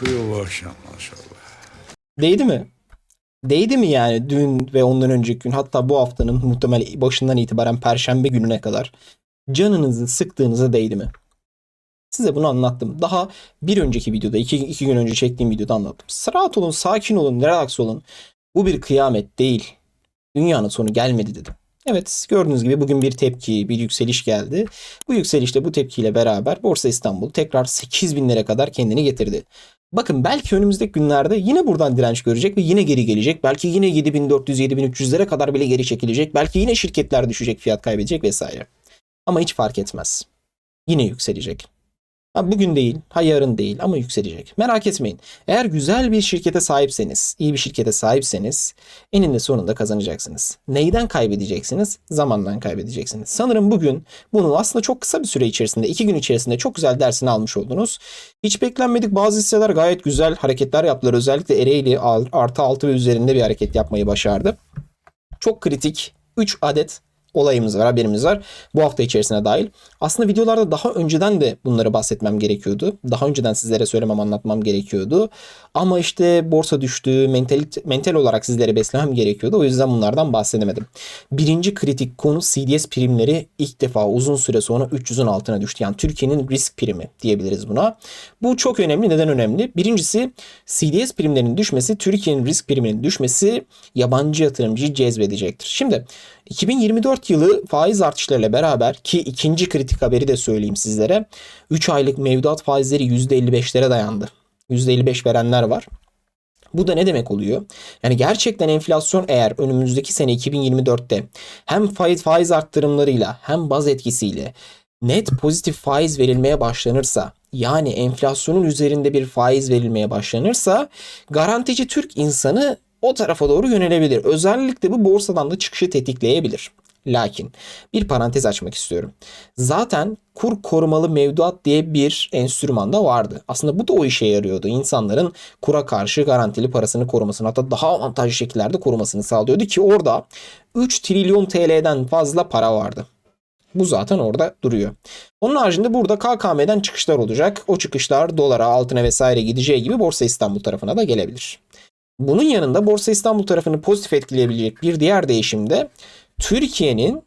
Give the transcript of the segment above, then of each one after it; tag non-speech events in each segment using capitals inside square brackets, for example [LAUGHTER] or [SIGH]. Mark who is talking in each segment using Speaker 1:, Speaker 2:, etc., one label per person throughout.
Speaker 1: Akıyor bu akşam maşallah.
Speaker 2: Değdi mi? Değdi mi yani dün ve ondan önceki gün hatta bu haftanın muhtemel başından itibaren perşembe gününe kadar canınızı sıktığınıza değdi mi? Size bunu anlattım. Daha bir önceki videoda, iki, iki gün önce çektiğim videoda anlattım. Rahat olun, sakin olun, relax olun. Bu bir kıyamet değil. Dünyanın sonu gelmedi dedim. Evet gördüğünüz gibi bugün bir tepki, bir yükseliş geldi. Bu yükselişle bu tepkiyle beraber Borsa İstanbul tekrar 8000'lere kadar kendini getirdi. Bakın belki önümüzdeki günlerde yine buradan direnç görecek ve yine geri gelecek. Belki yine 7400-7300'lere kadar bile geri çekilecek. Belki yine şirketler düşecek, fiyat kaybedecek vesaire. Ama hiç fark etmez. Yine yükselecek. Bugün değil, ha yarın değil ama yükselecek. Merak etmeyin. Eğer güzel bir şirkete sahipseniz, iyi bir şirkete sahipseniz eninde sonunda kazanacaksınız. Neyden kaybedeceksiniz? Zamandan kaybedeceksiniz. Sanırım bugün bunu aslında çok kısa bir süre içerisinde, iki gün içerisinde çok güzel dersini almış oldunuz. Hiç beklenmedik bazı hisseler gayet güzel hareketler yaptılar. Özellikle Ereğli artı 6 ve üzerinde bir hareket yapmayı başardı. Çok kritik 3 adet olayımız var, haberimiz var. Bu hafta içerisine dahil. Aslında videolarda daha önceden de bunları bahsetmem gerekiyordu. Daha önceden sizlere söylemem, anlatmam gerekiyordu. Ama işte borsa düştü, mental, mental olarak sizlere beslemem gerekiyordu. O yüzden bunlardan bahsedemedim. Birinci kritik konu CDS primleri ilk defa uzun süre sonra 300'ün altına düştü. Yani Türkiye'nin risk primi diyebiliriz buna. Bu çok önemli. Neden önemli? Birincisi CDS primlerinin düşmesi, Türkiye'nin risk priminin düşmesi yabancı yatırımcıyı cezbedecektir. Şimdi 2024 yılı faiz artışlarıyla beraber ki ikinci kritik haberi de söyleyeyim sizlere. 3 aylık mevduat faizleri %55'lere dayandı. %55 verenler var. Bu da ne demek oluyor? Yani gerçekten enflasyon eğer önümüzdeki sene 2024'te hem faiz faiz arttırımlarıyla hem baz etkisiyle net pozitif faiz verilmeye başlanırsa yani enflasyonun üzerinde bir faiz verilmeye başlanırsa garantici Türk insanı o tarafa doğru yönelebilir. Özellikle bu borsadan da çıkışı tetikleyebilir. Lakin bir parantez açmak istiyorum. Zaten kur korumalı mevduat diye bir enstrüman da vardı. Aslında bu da o işe yarıyordu. İnsanların kura karşı garantili parasını korumasını hatta daha avantajlı şekillerde korumasını sağlıyordu ki orada 3 trilyon TL'den fazla para vardı. Bu zaten orada duruyor. Onun haricinde burada KKM'den çıkışlar olacak. O çıkışlar dolara, altına vesaire gideceği gibi Borsa İstanbul tarafına da gelebilir. Bunun yanında Borsa İstanbul tarafını pozitif etkileyebilecek bir diğer değişim de Türkiye'nin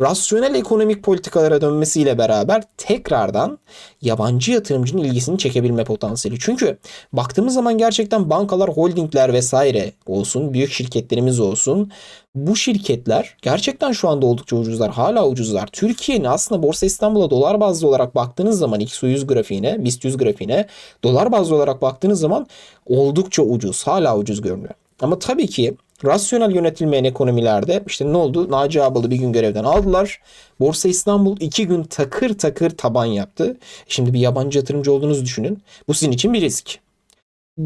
Speaker 2: rasyonel ekonomik politikalara dönmesiyle beraber tekrardan yabancı yatırımcının ilgisini çekebilme potansiyeli. Çünkü baktığımız zaman gerçekten bankalar, holdingler vesaire olsun, büyük şirketlerimiz olsun bu şirketler gerçekten şu anda oldukça ucuzlar. Hala ucuzlar. Türkiye'nin aslında Borsa İstanbul'a dolar bazlı olarak baktığınız zaman X100 grafiğine, BIST 100 grafiğine dolar bazlı olarak baktığınız zaman oldukça ucuz. Hala ucuz görünüyor. Ama tabii ki rasyonel yönetilmeyen ekonomilerde işte ne oldu? Naci Ağbal'ı bir gün görevden aldılar. Borsa İstanbul iki gün takır takır taban yaptı. Şimdi bir yabancı yatırımcı olduğunuzu düşünün. Bu sizin için bir risk.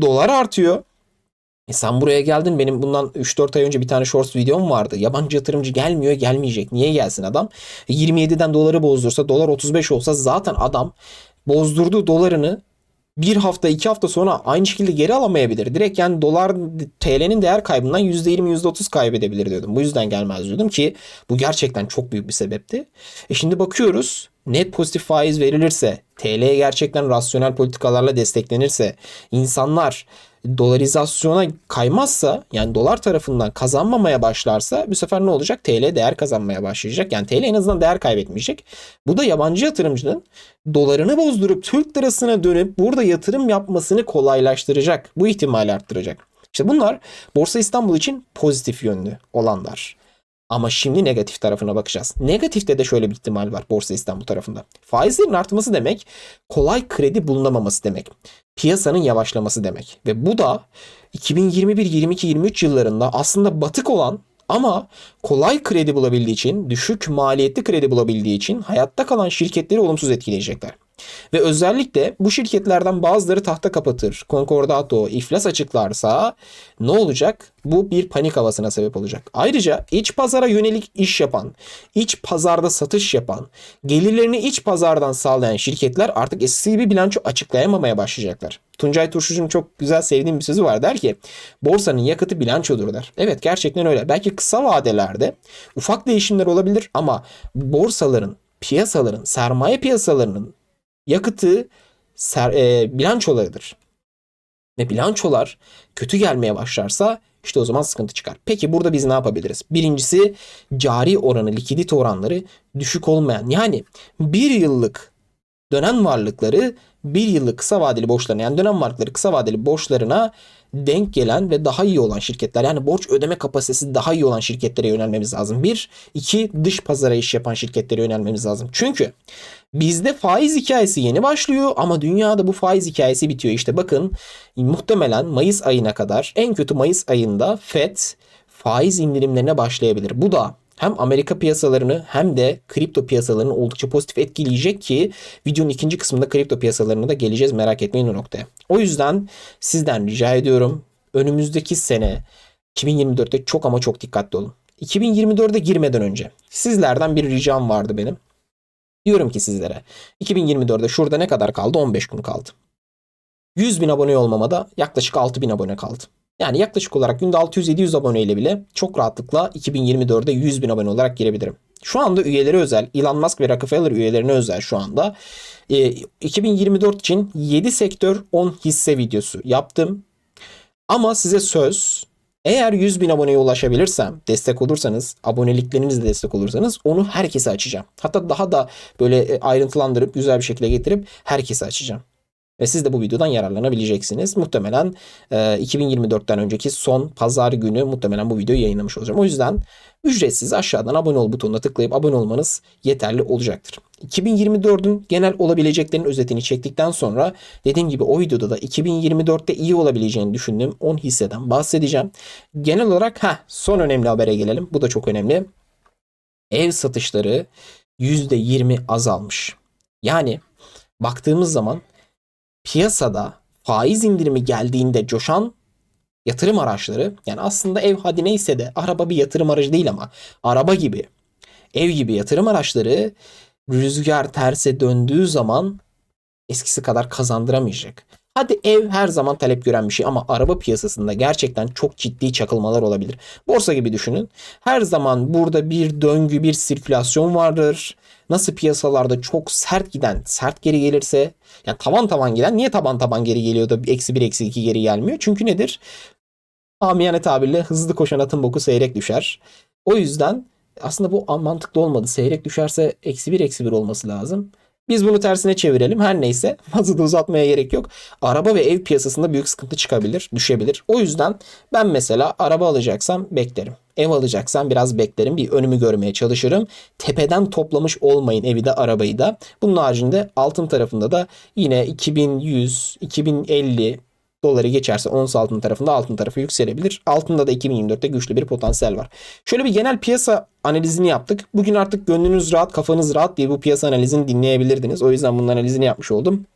Speaker 2: Dolar artıyor. E sen buraya geldin. Benim bundan 3-4 ay önce bir tane shorts videom vardı. Yabancı yatırımcı gelmiyor, gelmeyecek. Niye gelsin adam? 27'den doları bozdursa, dolar 35 olsa zaten adam bozdurduğu dolarını bir hafta iki hafta sonra aynı şekilde geri alamayabilir. Direkt yani dolar TL'nin değer kaybından %20 %30 kaybedebilir diyordum. Bu yüzden gelmez diyordum ki bu gerçekten çok büyük bir sebepti. E şimdi bakıyoruz net pozitif faiz verilirse, TL gerçekten rasyonel politikalarla desteklenirse, insanlar dolarizasyona kaymazsa yani dolar tarafından kazanmamaya başlarsa bu sefer ne olacak? TL değer kazanmaya başlayacak. Yani TL en azından değer kaybetmeyecek. Bu da yabancı yatırımcının dolarını bozdurup Türk lirasına dönüp burada yatırım yapmasını kolaylaştıracak. Bu ihtimali arttıracak. İşte bunlar Borsa İstanbul için pozitif yönlü olanlar. Ama şimdi negatif tarafına bakacağız. Negatifte de şöyle bir ihtimal var Borsa İstanbul tarafında. Faizlerin artması demek kolay kredi bulunamaması demek. Piyasanın yavaşlaması demek. Ve bu da 2021, 22, 23 yıllarında aslında batık olan ama kolay kredi bulabildiği için, düşük maliyetli kredi bulabildiği için hayatta kalan şirketleri olumsuz etkileyecekler. Ve özellikle bu şirketlerden bazıları tahta kapatır, konkordato, iflas açıklarsa ne olacak? Bu bir panik havasına sebep olacak. Ayrıca iç pazara yönelik iş yapan, iç pazarda satış yapan, gelirlerini iç pazardan sağlayan şirketler artık eskisi gibi bilanço açıklayamamaya başlayacaklar. Tuncay Turşucu'nun çok güzel sevdiğim bir sözü var der ki borsanın yakıtı bilançodur der. Evet gerçekten öyle. Belki kısa vadelerde ufak değişimler olabilir ama borsaların, piyasaların, sermaye piyasalarının yakıtı ser, e, bilançolarıdır. ve bilançolar kötü gelmeye başlarsa işte o zaman sıkıntı çıkar. Peki burada biz ne yapabiliriz? Birincisi cari oranı, likidite oranları düşük olmayan yani bir yıllık dönem varlıkları bir yıllık kısa vadeli borçlarına yani dönem varlıkları kısa vadeli borçlarına denk gelen ve daha iyi olan şirketler yani borç ödeme kapasitesi daha iyi olan şirketlere yönelmemiz lazım. Bir, iki dış pazara iş yapan şirketlere yönelmemiz lazım. Çünkü bizde faiz hikayesi yeni başlıyor ama dünyada bu faiz hikayesi bitiyor. İşte bakın muhtemelen Mayıs ayına kadar en kötü Mayıs ayında FED faiz indirimlerine başlayabilir. Bu da hem Amerika piyasalarını hem de kripto piyasalarını oldukça pozitif etkileyecek ki videonun ikinci kısmında kripto piyasalarına da geleceğiz merak etmeyin o noktaya. O yüzden sizden rica ediyorum önümüzdeki sene 2024'te çok ama çok dikkatli olun. 2024'e girmeden önce sizlerden bir ricam vardı benim. Diyorum ki sizlere 2024'de şurada ne kadar kaldı? 15 gün kaldı. 100 bin abone olmama da yaklaşık 6 bin abone kaldı. Yani yaklaşık olarak günde 600-700 aboneyle bile çok rahatlıkla 2024'de 100 bin abone olarak girebilirim. Şu anda üyeleri özel, Elon Musk ve Rockefeller üyelerine özel şu anda. E, 2024 için 7 sektör 10 hisse videosu yaptım. Ama size söz eğer 100 bin aboneye ulaşabilirsem, destek olursanız, aboneliklerinizle destek olursanız onu herkese açacağım. Hatta daha da böyle e, ayrıntılandırıp güzel bir şekilde getirip herkese açacağım. Ve siz de bu videodan yararlanabileceksiniz. Muhtemelen e, 2024'ten önceki son pazar günü muhtemelen bu videoyu yayınlamış olacağım. O yüzden ücretsiz aşağıdan abone ol butonuna tıklayıp abone olmanız yeterli olacaktır. 2024'ün genel olabileceklerin özetini çektikten sonra dediğim gibi o videoda da 2024'te iyi olabileceğini düşündüğüm 10 hisseden bahsedeceğim. Genel olarak ha son önemli habere gelelim. Bu da çok önemli. Ev satışları %20 azalmış. Yani baktığımız zaman piyasada faiz indirimi geldiğinde coşan yatırım araçları yani aslında ev hadi neyse de araba bir yatırım aracı değil ama araba gibi ev gibi yatırım araçları rüzgar terse döndüğü zaman eskisi kadar kazandıramayacak. Hadi ev her zaman talep gören bir şey ama araba piyasasında gerçekten çok ciddi çakılmalar olabilir. Borsa gibi düşünün. Her zaman burada bir döngü, bir sirkülasyon vardır. Nasıl piyasalarda çok sert giden, sert geri gelirse, yani tavan tavan giden niye taban taban geri geliyor da eksi bir eksi iki geri gelmiyor? Çünkü nedir? Amiyane tabirle hızlı koşan atın boku seyrek düşer. O yüzden aslında bu mantıklı olmadı. Seyrek düşerse eksi bir eksi bir olması lazım. Biz bunu tersine çevirelim. Her neyse fazla da uzatmaya gerek yok. Araba ve ev piyasasında büyük sıkıntı çıkabilir, düşebilir. O yüzden ben mesela araba alacaksam beklerim. Ev alacaksam biraz beklerim. Bir önümü görmeye çalışırım. Tepeden toplamış olmayın evi de arabayı da. Bunun haricinde altın tarafında da yine 2100, 2050 doları geçerse ons altın tarafında altın tarafı yükselebilir. Altında da 2024'te güçlü bir potansiyel var. Şöyle bir genel piyasa analizini yaptık. Bugün artık gönlünüz rahat, kafanız rahat diye bu piyasa analizini dinleyebilirdiniz. O yüzden bunun analizini yapmış oldum.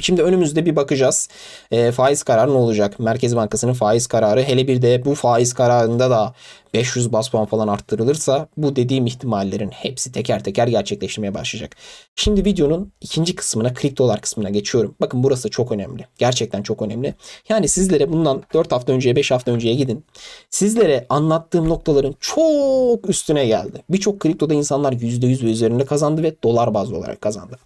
Speaker 2: Şimdi önümüzde bir bakacağız. E, faiz kararı ne olacak? Merkez Bankası'nın faiz kararı hele bir de bu faiz kararında da 500 bas puan falan arttırılırsa bu dediğim ihtimallerin hepsi teker teker gerçekleşmeye başlayacak. Şimdi videonun ikinci kısmına kriptolar kısmına geçiyorum. Bakın burası çok önemli. Gerçekten çok önemli. Yani sizlere bundan 4 hafta önceye 5 hafta önceye gidin. Sizlere anlattığım noktaların çok üstüne geldi. Birçok kriptoda insanlar %100 ve üzerinde kazandı ve dolar bazlı olarak kazandı.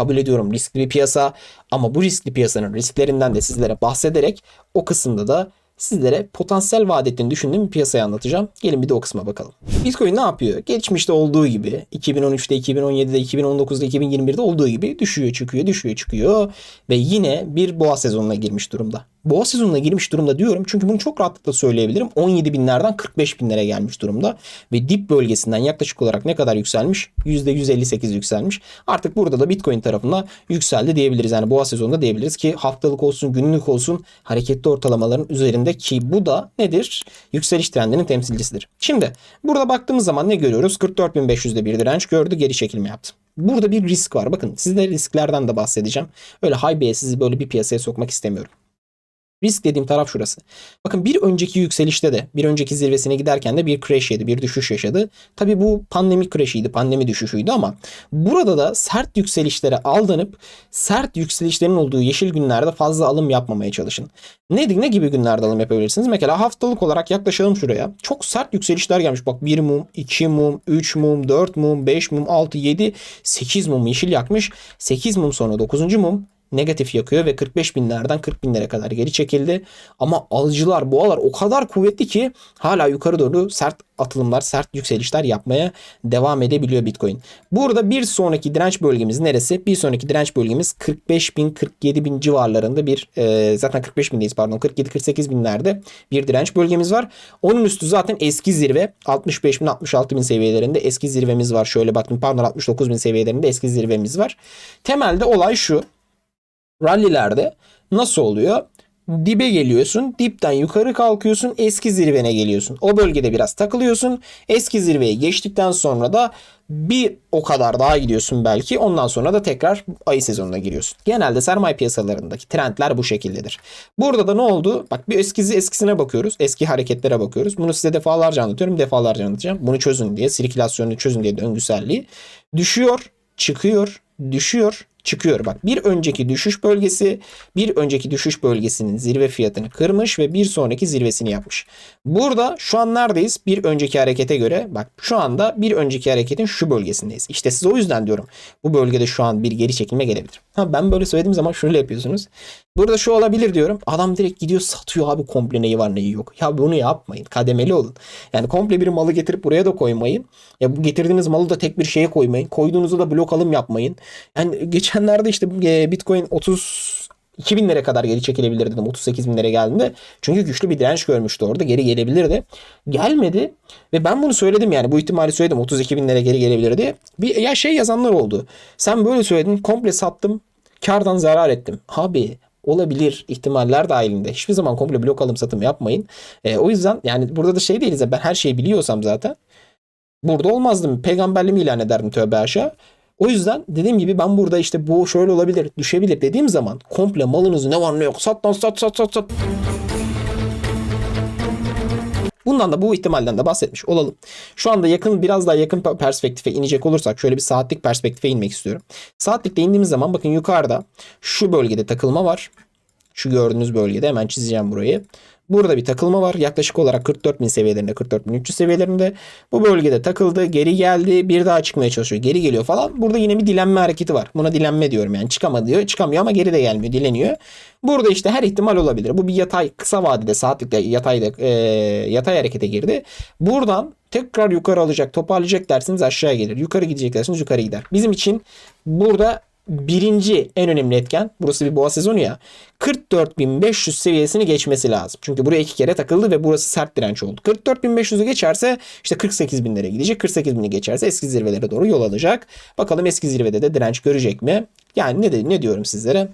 Speaker 2: Kabul ediyorum riskli bir piyasa ama bu riskli piyasanın risklerinden de sizlere bahsederek o kısımda da sizlere potansiyel vaat ettiğini düşündüğüm bir piyasayı anlatacağım. Gelin bir de o kısma bakalım. Bitcoin ne yapıyor? Geçmişte olduğu gibi 2013'te, 2017'de, 2019'da, 2021'de olduğu gibi düşüyor, çıkıyor, düşüyor, çıkıyor ve yine bir boğa sezonuna girmiş durumda. Boğa sezonuna girmiş durumda diyorum çünkü bunu çok rahatlıkla söyleyebilirim. 17 binlerden 45 binlere gelmiş durumda ve dip bölgesinden yaklaşık olarak ne kadar yükselmiş? %158 yükselmiş. Artık burada da Bitcoin tarafında yükseldi diyebiliriz. Yani boğa sezonunda diyebiliriz ki haftalık olsun, günlük olsun hareketli ortalamaların üzerinde ki bu da nedir? Yükseliş trendinin temsilcisidir. Şimdi burada baktığımız zaman ne görüyoruz? 44.500'de bir direnç gördü, geri çekilme yaptı. Burada bir risk var. Bakın size risklerden de bahsedeceğim. Öyle high sizi böyle bir piyasaya sokmak istemiyorum. Risk dediğim taraf şurası. Bakın bir önceki yükselişte de bir önceki zirvesine giderken de bir crash yedi, bir düşüş yaşadı. Tabi bu pandemi crash'iydi, pandemi düşüşüydü ama burada da sert yükselişlere aldanıp sert yükselişlerin olduğu yeşil günlerde fazla alım yapmamaya çalışın. Ne, ne gibi günlerde alım yapabilirsiniz? Mesela haftalık olarak yaklaşalım şuraya. Çok sert yükselişler gelmiş. Bak 1 mum, 2 mum, 3 mum, 4 mum, 5 mum, 6, 7, 8 mum yeşil yakmış. 8 mum sonra 9. mum negatif yakıyor ve 45 binlerden 40 binlere kadar geri çekildi. Ama alıcılar boğalar o kadar kuvvetli ki hala yukarı doğru sert atılımlar, sert yükselişler yapmaya devam edebiliyor Bitcoin. Burada bir sonraki direnç bölgemiz neresi? Bir sonraki direnç bölgemiz 45 bin 47 bin civarlarında bir e, zaten 45 bindeyiz pardon 47-48 binlerde bir direnç bölgemiz var. Onun üstü zaten eski zirve 65 bin 66 bin seviyelerinde eski zirvemiz var. Şöyle baktım pardon 69 bin seviyelerinde eski zirvemiz var. Temelde olay şu. Rallilerde nasıl oluyor? Dibe geliyorsun, dipten yukarı kalkıyorsun, eski zirvene geliyorsun. O bölgede biraz takılıyorsun. Eski zirveyi geçtikten sonra da bir o kadar daha gidiyorsun belki. Ondan sonra da tekrar ayı sezonuna giriyorsun. Genelde sermaye piyasalarındaki trendler bu şekildedir. Burada da ne oldu? Bak bir eskisi eskisine bakıyoruz. Eski hareketlere bakıyoruz. Bunu size defalarca anlatıyorum. Defalarca anlatacağım. Bunu çözün diye. Sirkülasyonunu çözün diye döngüselliği. Düşüyor, çıkıyor, düşüyor, çıkıyor. Bak bir önceki düşüş bölgesi bir önceki düşüş bölgesinin zirve fiyatını kırmış ve bir sonraki zirvesini yapmış. Burada şu an neredeyiz? Bir önceki harekete göre bak şu anda bir önceki hareketin şu bölgesindeyiz. İşte size o yüzden diyorum bu bölgede şu an bir geri çekilme gelebilir. Ha, ben böyle söylediğim zaman şöyle yapıyorsunuz. Burada şu olabilir diyorum. Adam direkt gidiyor satıyor abi komple neyi var neyi yok. Ya bunu yapmayın. Kademeli olun. Yani komple bir malı getirip buraya da koymayın. Ya bu getirdiğiniz malı da tek bir şeye koymayın. Koyduğunuzu da blok alım yapmayın. Yani geçenlerde işte e, Bitcoin 30 2000'lere kadar geri çekilebilir dedim 38 binlere geldiğinde. Çünkü güçlü bir direnç görmüştü orada. Geri gelebilirdi. Gelmedi. Ve ben bunu söyledim yani. Bu ihtimali söyledim. 32 binlere geri gelebilirdi. Bir, ya şey yazanlar oldu. Sen böyle söyledin. Komple sattım. Kardan zarar ettim. Abi olabilir ihtimaller dahilinde. Hiçbir zaman komple blok alım satım yapmayın. E, o yüzden yani burada da şey değiliz. Ben her şeyi biliyorsam zaten burada olmazdım. Peygamberliğimi ilan ederdim tövbe aşağı. O yüzden dediğim gibi ben burada işte bu şöyle olabilir, düşebilir dediğim zaman komple malınızı ne var ne yok sat lan sat sat sat sat. Bundan da bu ihtimalden de bahsetmiş olalım. Şu anda yakın biraz daha yakın perspektife inecek olursak şöyle bir saatlik perspektife inmek istiyorum. Saatlikte indiğimiz zaman bakın yukarıda şu bölgede takılma var. Şu gördüğünüz bölgede hemen çizeceğim burayı. Burada bir takılma var. Yaklaşık olarak 44.000 seviyelerinde 44.300 seviyelerinde. Bu bölgede takıldı. Geri geldi. Bir daha çıkmaya çalışıyor. Geri geliyor falan. Burada yine bir dilenme hareketi var. Buna dilenme diyorum yani. Çıkamadı diyor. Çıkamıyor ama geri de gelmiyor. Dileniyor. Burada işte her ihtimal olabilir. Bu bir yatay kısa vadede saatlikte yatayda e, yatay harekete girdi. Buradan tekrar yukarı alacak, toparlayacak dersiniz aşağı gelir. Yukarı gidecek dersiniz yukarı gider. Bizim için burada birinci en önemli etken burası bir boğa sezonu ya 44.500 seviyesini geçmesi lazım. Çünkü buraya iki kere takıldı ve burası sert direnç oldu. 44.500'ü geçerse işte 48.000'lere gidecek. 48.000'i geçerse eski zirvelere doğru yol alacak. Bakalım eski zirvede de direnç görecek mi? Yani ne, de, ne diyorum sizlere?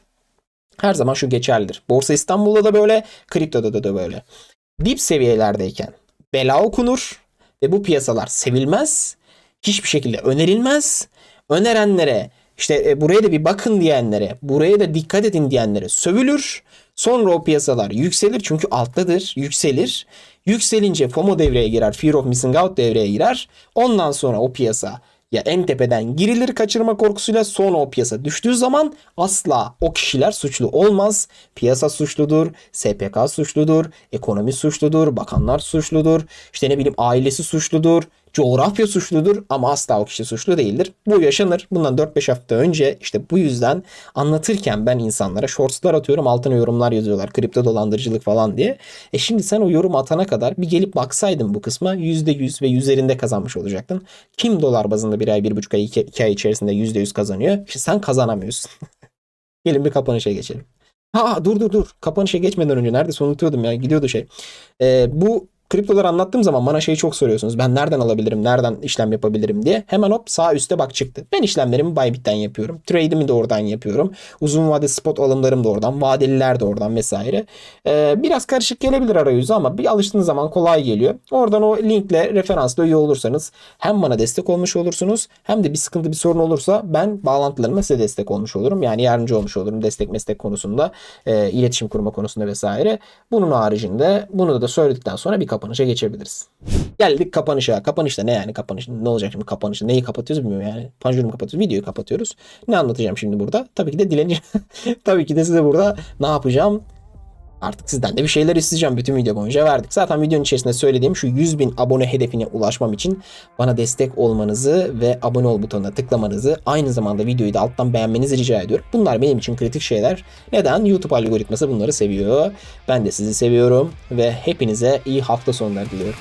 Speaker 2: Her zaman şu geçerlidir. Borsa İstanbul'da da böyle, kriptoda da, da böyle. Dip seviyelerdeyken bela okunur ve bu piyasalar sevilmez. Hiçbir şekilde önerilmez. Önerenlere işte e, buraya da bir bakın diyenlere, buraya da dikkat edin diyenlere sövülür. Sonra o piyasalar yükselir çünkü alttadır, yükselir. Yükselince FOMO devreye girer, Fear of Missing Out devreye girer. Ondan sonra o piyasa ya en tepeden girilir kaçırma korkusuyla sonra o piyasa düştüğü zaman asla o kişiler suçlu olmaz. Piyasa suçludur, SPK suçludur, ekonomi suçludur, bakanlar suçludur, işte ne bileyim ailesi suçludur, coğrafya suçludur ama asla o kişi suçlu değildir. Bu yaşanır. Bundan 4-5 hafta önce işte bu yüzden anlatırken ben insanlara shortslar atıyorum altına yorumlar yazıyorlar. Kripto dolandırıcılık falan diye. E şimdi sen o yorum atana kadar bir gelip baksaydın bu kısma %100 ve üzerinde kazanmış olacaktın. Kim dolar bazında bir ay, bir buçuk ay, iki, ay içerisinde %100 kazanıyor? İşte sen kazanamıyorsun. [LAUGHS] Gelin bir kapanışa geçelim. Ha dur dur dur. Kapanışa geçmeden önce neredeyse unutuyordum ya. Gidiyordu şey. Ee, bu kriptoları anlattığım zaman bana şeyi çok soruyorsunuz. Ben nereden alabilirim, nereden işlem yapabilirim diye. Hemen hop sağ üstte bak çıktı. Ben işlemlerimi Bybit'ten yapıyorum. Trade'imi de oradan yapıyorum. Uzun vade spot alımlarım da oradan. Vadeliler de oradan vesaire. Ee, biraz karışık gelebilir arayüzü ama bir alıştığınız zaman kolay geliyor. Oradan o linkle referansla üye olursanız hem bana destek olmuş olursunuz hem de bir sıkıntı bir sorun olursa ben bağlantılarıma size destek olmuş olurum. Yani yardımcı olmuş olurum destek meslek konusunda, e, iletişim kurma konusunda vesaire. Bunun haricinde bunu da söyledikten sonra bir kapanışa geçebiliriz. Geldik kapanışa. Kapanışta ne yani kapanış? Ne olacak şimdi kapanışta? Neyi kapatıyoruz bilmiyorum yani. Panjuru kapatıyoruz? Videoyu kapatıyoruz. Ne anlatacağım şimdi burada? Tabii ki de dilenici. [LAUGHS] Tabii ki de size burada ne yapacağım? Artık sizden de bir şeyler isteyeceğim. Bütün video boyunca verdik. Zaten videonun içerisinde söylediğim şu 100 bin abone hedefine ulaşmam için bana destek olmanızı ve abone ol butonuna tıklamanızı aynı zamanda videoyu da alttan beğenmenizi rica ediyorum. Bunlar benim için kritik şeyler. Neden? YouTube algoritması bunları seviyor. Ben de sizi seviyorum ve hepinize iyi hafta sonları diliyorum.